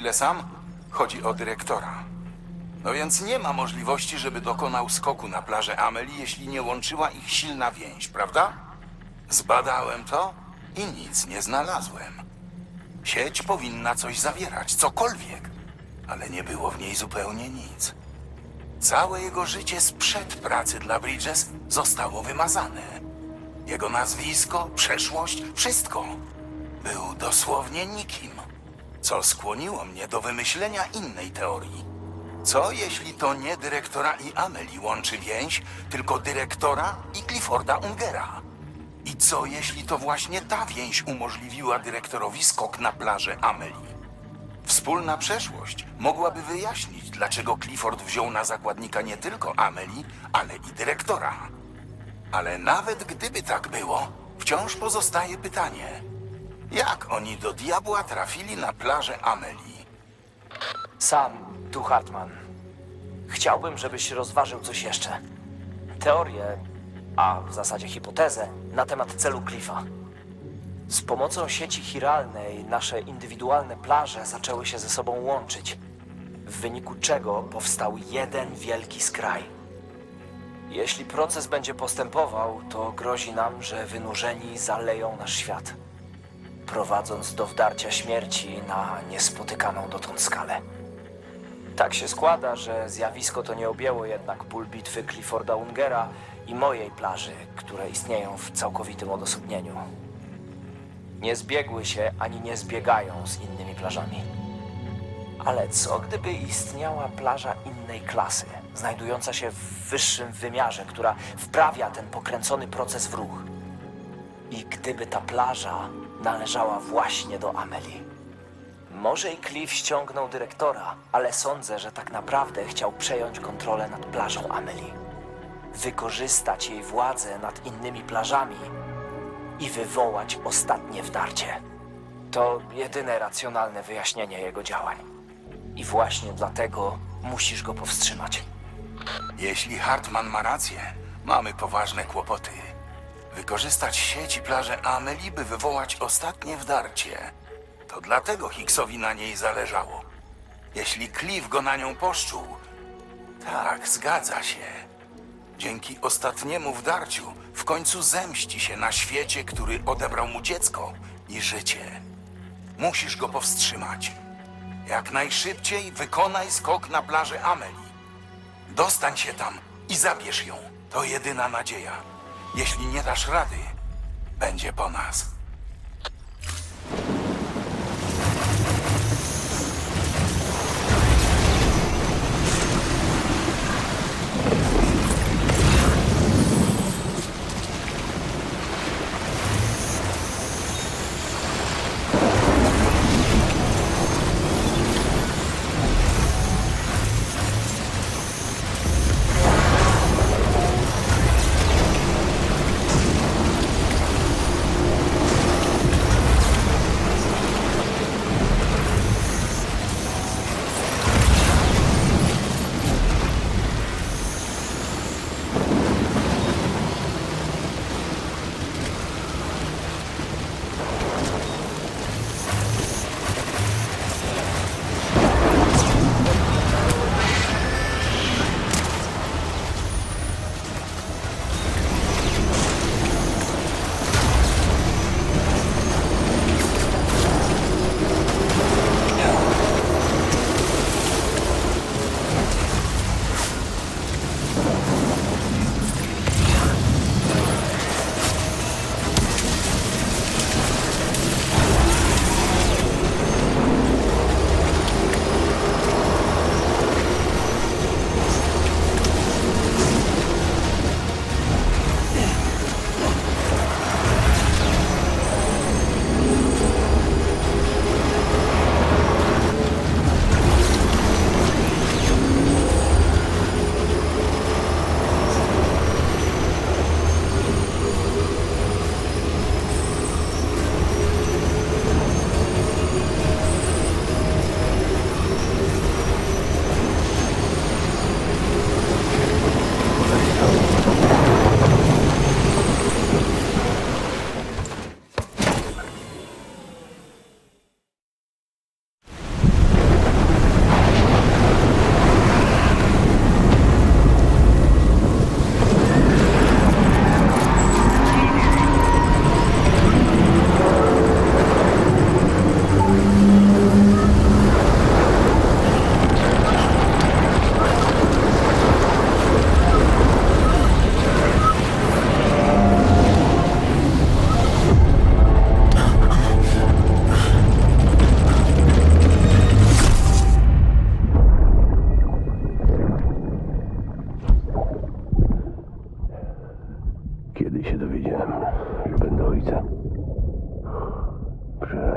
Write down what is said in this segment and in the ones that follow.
Chwilę sam? Chodzi o dyrektora. No więc nie ma możliwości, żeby dokonał skoku na plażę Amelie, jeśli nie łączyła ich silna więź, prawda? Zbadałem to i nic nie znalazłem. Sieć powinna coś zawierać, cokolwiek, ale nie było w niej zupełnie nic. Całe jego życie sprzed pracy dla Bridges zostało wymazane. Jego nazwisko, przeszłość, wszystko. Był dosłownie nikim. Co skłoniło mnie do wymyślenia innej teorii. Co jeśli to nie dyrektora i Amelie łączy więź, tylko dyrektora i Clifforda Ungera? I co jeśli to właśnie ta więź umożliwiła dyrektorowi skok na plażę Amelie? Wspólna przeszłość mogłaby wyjaśnić, dlaczego Clifford wziął na zakładnika nie tylko Amelie, ale i dyrektora. Ale nawet gdyby tak było, wciąż pozostaje pytanie: jak oni do diabła trafili na plażę Amelie? Sam, tu Hartman. Chciałbym, żebyś rozważył coś jeszcze. Teorię, a w zasadzie hipotezę, na temat celu Cliffa. Z pomocą sieci chiralnej nasze indywidualne plaże zaczęły się ze sobą łączyć, w wyniku czego powstał jeden wielki skraj. Jeśli proces będzie postępował, to grozi nam, że wynurzeni zaleją nasz świat, prowadząc do wdarcia śmierci na niespotykaną dotąd skalę. Tak się składa, że zjawisko to nie objęło jednak pól bitwy Clifforda Ungera i mojej plaży, które istnieją w całkowitym odosobnieniu. Nie zbiegły się ani nie zbiegają z innymi plażami. Ale co gdyby istniała plaża innej klasy, znajdująca się w wyższym wymiarze, która wprawia ten pokręcony proces w ruch? I gdyby ta plaża należała właśnie do Amelie? Może i Cliff ściągnął dyrektora, ale sądzę, że tak naprawdę chciał przejąć kontrolę nad plażą Amelie. Wykorzystać jej władzę nad innymi plażami i wywołać ostatnie wdarcie. To jedyne racjonalne wyjaśnienie jego działań. I właśnie dlatego musisz go powstrzymać. Jeśli Hartman ma rację, mamy poważne kłopoty. Wykorzystać sieć i plażę Amelie, by wywołać ostatnie wdarcie. To dlatego Hicksowi na niej zależało. Jeśli Cliff go na nią poszczuł, tak, zgadza się. Dzięki ostatniemu wdarciu w końcu zemści się na świecie, który odebrał mu dziecko i życie. Musisz go powstrzymać. Jak najszybciej wykonaj skok na plażę Amelie. Dostań się tam i zabierz ją. To jedyna nadzieja. Jeśli nie dasz rady, będzie po nas.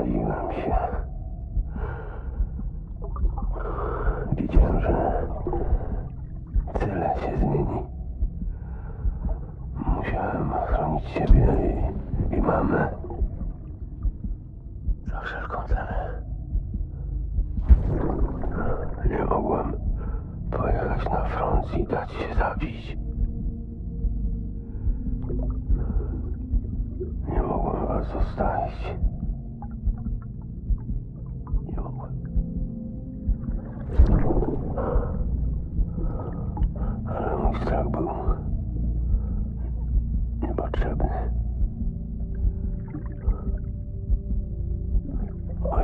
Przeraziłem się. Wiedziałem, że tyle się zmieni. Musiałem chronić siebie i, i mamę. Za wszelką cenę. Nie mogłem pojechać na front i dać się zabić. Nie mogłem was zostawić.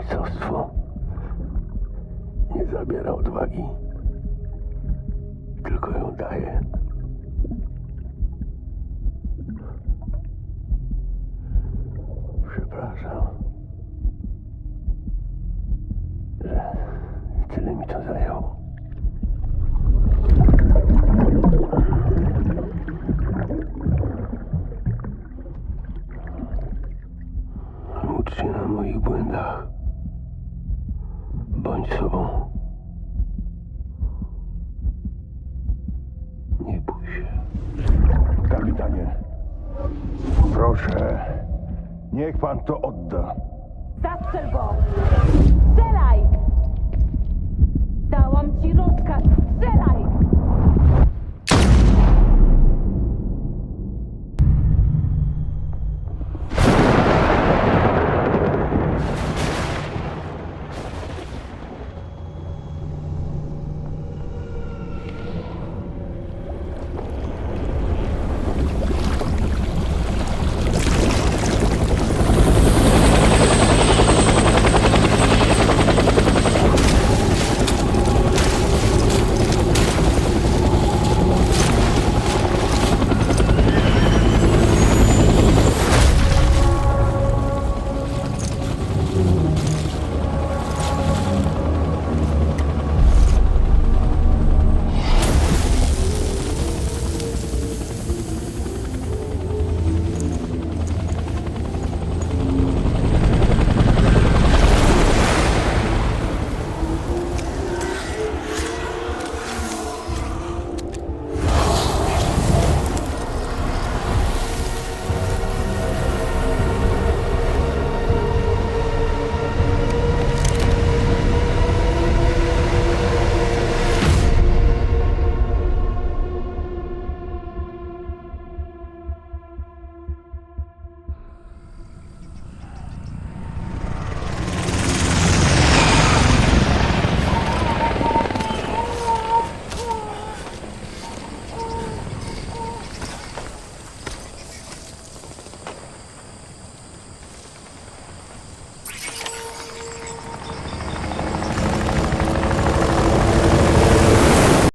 Ojcostwo nie zabiera odwagi, tylko ją daje. quanto Odda. Dasselbo!